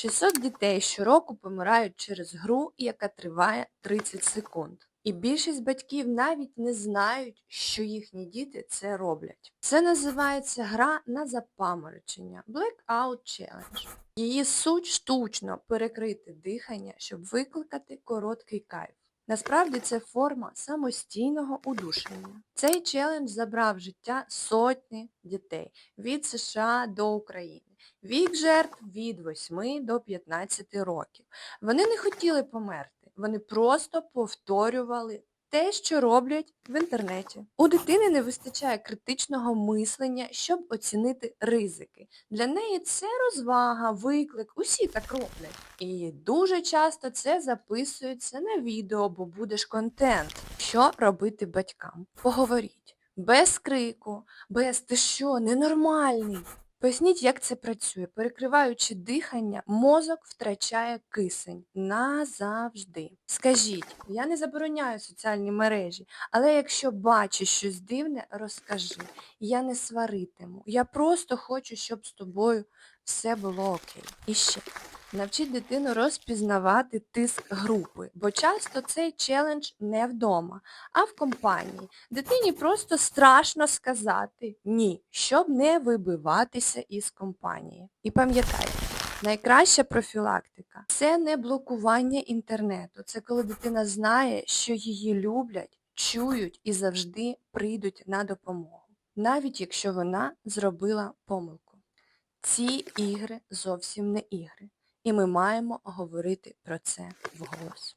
600 дітей щороку помирають через гру, яка триває 30 секунд. І більшість батьків навіть не знають, що їхні діти це роблять. Це називається гра на запаморочення Blackout Challenge. Її суть штучно перекрити дихання, щоб викликати короткий кайф. Насправді це форма самостійного удушення. Цей челендж забрав життя сотні дітей від США до України. Вік жертв від 8 до 15 років. Вони не хотіли померти, вони просто повторювали те, що роблять в інтернеті. У дитини не вистачає критичного мислення, щоб оцінити ризики. Для неї це розвага, виклик, усі так роблять. І дуже часто це записується на відео, бо буде ж контент. Що робити батькам? Поговоріть. Без крику, без ти що, ненормальний. Поясніть, як це працює. Перекриваючи дихання, мозок втрачає кисень назавжди. Скажіть, я не забороняю соціальні мережі, але якщо бачиш щось дивне, розкажи. Я не сваритиму. Я просто хочу, щоб з тобою все було окей. І ще. Навчіть дитину розпізнавати тиск групи, бо часто цей челендж не вдома, а в компанії. Дитині просто страшно сказати ні, щоб не вибиватися із компанії. І пам'ятайте, найкраща профілактика це не блокування інтернету. Це коли дитина знає, що її люблять, чують і завжди прийдуть на допомогу, навіть якщо вона зробила помилку. Ці ігри зовсім не ігри, і ми маємо говорити про це вголос.